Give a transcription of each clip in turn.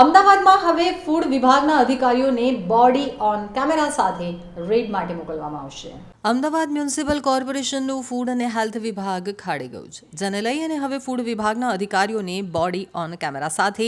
અમદાવાદમાં હવે ફૂડ વિભાગના અધિકારીઓને બોડી ઓન કેમેરા સાથે રેડ માટે મોકલવામાં આવશે. અમદાવાદ મ્યુનિસિપલ કોર્પોરેશનનું ફૂડ અને હેલ્થ વિભાગ ખાડી ગયું છે, જેને લઈ અને હવે ફૂડ વિભાગના અધિકારીઓને બોડી ઓન કેમેરા સાથે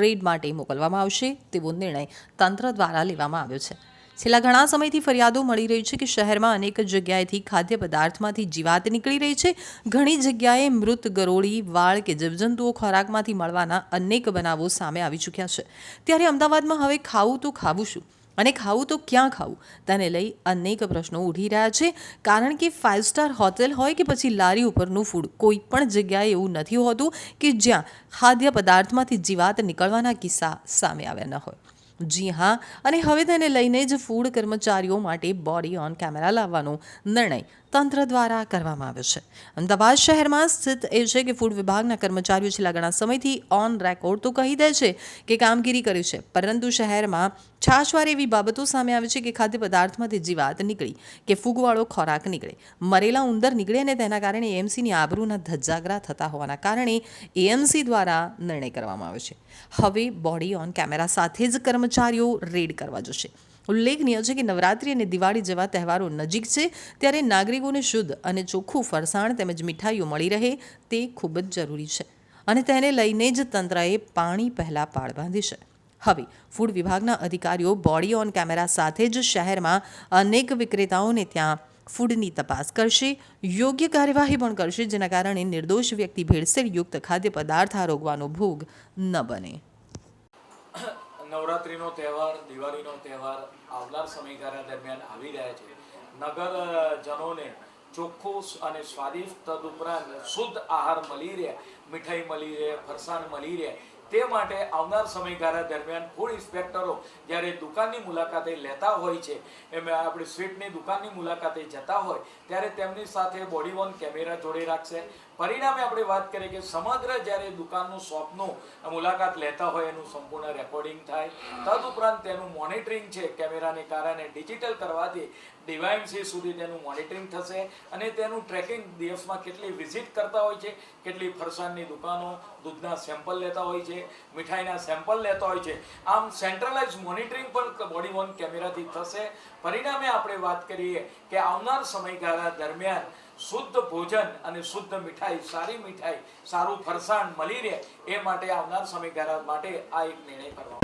રેડ માટે મોકલવામાં આવશે તેવો નિર્ણય તંત્ર દ્વારા લેવામાં આવ્યો છે. છેલ્લા ઘણા સમયથી ફરિયાદો મળી રહી છે કે શહેરમાં અનેક જગ્યાએથી ખાદ્ય પદાર્થમાંથી જીવાત નીકળી રહી છે. ઘણી જગ્યાએ મૃત ગરોળી, વાળ કે જીવજંતુઓ ખોરાકમાંથી મળવાના અનેક બનાવો સામે આવી ચૂક્યા છે. ત્યારે અમદાવાદમાં હવે ખાવું તો ખાવું શું? અને ખાવું તો ક્યાં ખાવું? તેને લઈ અનેક પ્રશ્નો ઉઠી રહ્યા છે. કારણ કે ફાઇવ સ્ટાર હોટેલ હોય કે પછી લારી ઉપરનું ફૂડ કોઈ પણ જગ્યાએ એવું નથી હોતું કે જ્યાં ખાદ્ય પદાર્થમાંથી જીવાત નીકળવાના કિસ્સા સામે આવ્યા ન હોય. જી હા, અને હવે તેને લઈને જ ફૂડ કર્મચારીઓ માટે બોડી ઓન કેમેરા લાવવાનો નિર્ણય તંત્ર દ્વારા કરવામાં આવ્યો છે. અમદાવાદ શહેરમાં સ્થિત એ છે કે ફૂડ વિભાગના કર્મચારીઓ છેલ્લા ઘણા સમયથી ઓન રેકોર્ડ તો કહી દે છે કે કામગીરી કરી છે, પરંતુ શહેરમાં છાશવાર એવી બાબતો સામે આવે છે કે ખાદ્ય પદાર્થમાંથી જીવાત નીકળી કે ફૂગવાળો ખોરાક નીકળે, મરેલા ઉંદર નીકળે અને તેના કારણે એએમસીની આબરૂના ધજાગરા થતા હોવાના કારણે એએમસી દ્વારા નિર્ણય કરવામાં આવ્યો છે. હવે બોડી ઓન કેમેરા સાથે જ કર્મચારીઓ રેડ કરવા જશે. ઉલ્લેખનીય છે કે નવરાત્રિ અને દિવાળી જેવા તહેવારો નજીક છે, ત્યારે નાગરિકોને શુદ્ધ અને ચોખ્ખું ફરસાણ તેમજ મીઠાઈઓ મળી રહે તે ખૂબ જ જરૂરી છે અને તેને લઈને જ તંત્રએ પાણી પહેલાં પાળ બાંધી છે. હવે, ફૂડ વિભાગના અધિકારીઓ બોડી ઓન કેમેરા સાથે જ શહેરમાં અનેક વિક્રેતાઓને ત્યાં ફૂડની તપાસ કરશે, યોગ્ય કાર્યવાહી પણ કરશે, જેના કારણે નિર્દોષ વ્યક્તિ ભેળસેળયુક્ત ખાદ્ય પદાર્થ આરોગવાનો ભોગ ન બને. નવરાત્રિનો તહેવાર, દિવાળીનો તહેવાર આવનાર સમયગાળા દરમિયાન આવી રહ્યા છે. નગરજનોને ચોખ્ખું અને સ્વાદિષ્ટ તદુપરાંત શુદ્ધ આહાર મળી રહે, મીઠાઈ મળી રહે, ફરસાણ મળી રહે તે માટે આવનાર સમયગાળા દરમિયાન ફૂડ ઇન્સ્પેક્ટરો જ્યારે દુકાનની મુલાકાતે લેતા હોય છે, એમ આપણે સ્વીટની દુકાનની મુલાકાતે જતા હોય, ત્યારે તેમની સાથે બોડી વોન કેમેરા જોડે રાખશે. પરિણામે આપણે વાત કરીએ કે સમગ્ર જ્યારે દુકાનનું શોપનું મુલાકાત લેતા હોય એનું સંપૂર્ણ રેકોર્ડિંગ થાય. તદુપરાંત તેનું મોનિટરિંગ છે કેમેરાને કારણે ડિજિટલ કરવાથી ડિવાઇનસી સુધી તેનું મોનિટરિંગ થશે અને તેનું ટ્રેકિંગ દિવસમાં કેટલી વિઝિટ કરતા હોય છે, કેટલી ફરસાણની દુકાનો દૂધના સેમ્પલ લેતા હોય છે મીઠાઈના સેમ્પલ લેતા હોય છે. આમ સેન્ટ્રલાઇઝ મોનિટરિંગ પણ બોડી વોન કેમેરાથી થશે. પરિણામે આપણે વાત કરીએ કે આવનાર સમયગાળા દરમિયાન શુદ્ધ ભોજન અને શુદ્ધ મીઠાઈ, સારી મીઠાઈ, સારું ફરસાણ મળી રહે એ માટે આવનાર સમયગાળા માટે આ એક નિર્ણય કરવામાં